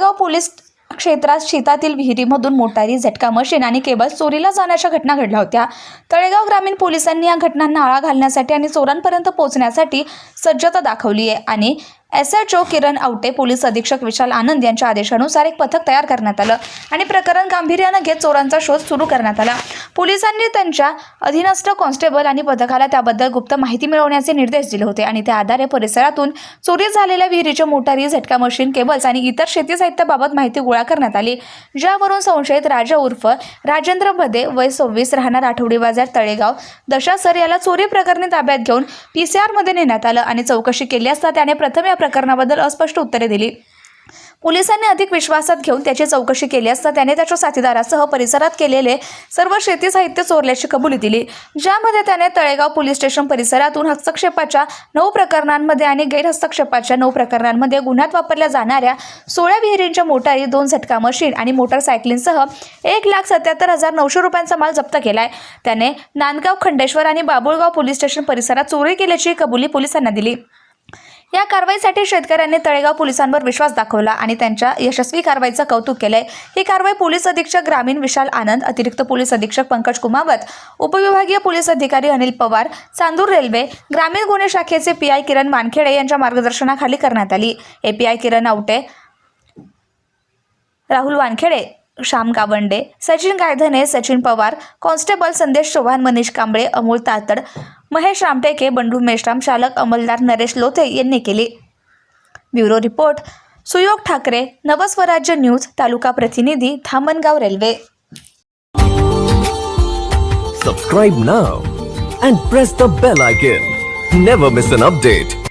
Koregaon Talegaon police क्षेत्रात शेतातील विहिरीमधून मोटारी झटका मशीन आणि केबल चोरीला जाण्याच्या घटना घडल्या होत्या. तळेगाव ग्रामीण पोलिसांनी या घटनांना आळा घालण्यासाठी आणि चोरांपर्यंत पोहोचण्यासाठी सज्जता दाखवली आहे आणि S H O Kiran Awate police अधीक्षक विशाल आनंद यांच्या आदेशानुसार एक पथक तयार करण्यात आलं आणि प्रकरण गांभीर्यानं घेत चोरांचा शोध सुरू करण्यात आला. पोलिसांनी त्यांच्या अधीनस्थ कॉन्स्टेबल आणि पथकाला त्याबद्दल गुप्त माहिती मिळवण्याचे निर्देश दिले होते आणि त्या आधारे परिसरातून चोरी झालेल्या विहिरीच्या मोटारी झटका मशीन केबल्स आणि इतर शेती साहित्याबाबत माहिती गोळा करण्यात आली. ज्यावरून संशयित राजा उर्फ राजेंद्र भदे वय सव्वीस राहणार आठवडी बाजार तळेगाव दशासर याला चोरी प्रकरणी ताब्यात घेऊन पी सी आरमध्ये नेण्यात आलं आणि चौकशी केली असता त्याने प्रथम या प्रकरणाबद्दल अस्पष्ट उत्तरे दिली. पोलिसांनी अधिक विश्वासात घेऊन त्याची चौकशी केली असता त्याने त्याच्या साथीदारासह परिसरात केलेले सर्व शेती साहित्य चोरल्याची कबुली दिली ज्यामध्ये त्याने तळेगाव पोलीस स्टेशन परिसरातून हस्तक्षेपाच्या नऊ प्रकरणांमध्ये आणि गैरहस्तक्षेपाच्या नऊ प्रकरणांमध्ये गुन्ह्यात वापरल्या जाणाऱ्या सोळा विहिरींच्या मोटारी दोन झटका मशीन आणि मोटरसायकलींसह एक लाख सत्याहत्तर हजार नऊशे रुपयांचा माल जप्त केलाय. त्याने नांदगाव खंडेश्वर आणि बाबुळगाव पोलीस स्टेशन परिसरात चोरी केल्याची कबुली पोलिसांना दिली. या कारवाईसाठी शेतकऱ्यांनी तळेगाव पोलिसांवर विश्वास दाखवला आणि त्यांच्या यशस्वी कारवाईचं कौतुक केलंय. ही कारवाई पोलीस अधीक्षक ग्रामीण विशाल आनंद अतिरिक्त पोलीस अधीक्षक पंकज कुमावत उपविभागीय पोलीस अधिकारी अनिल पवार चांदूर रेल्वे ग्रामीण गुन्हे शाखेचे पी आय किरण मानखेडे यांच्या मार्गदर्शनाखाली करण्यात आली. A P I Kiran Awate Rahul Wankhede Shyam Gawande Sachin Gaydhane Sachin Pawar constable Sandesh Chavan Manish Kamble Amol तातड Mahesh Ramteke Bandu Meshram चालक अंमलदार नरेश लोथे यांनी केली. Bureau report Suyog Thakare Navswarajya news तालुका प्रतिनिधी Dhamangaon railway. Subscribe now and press the bell icon never miss an update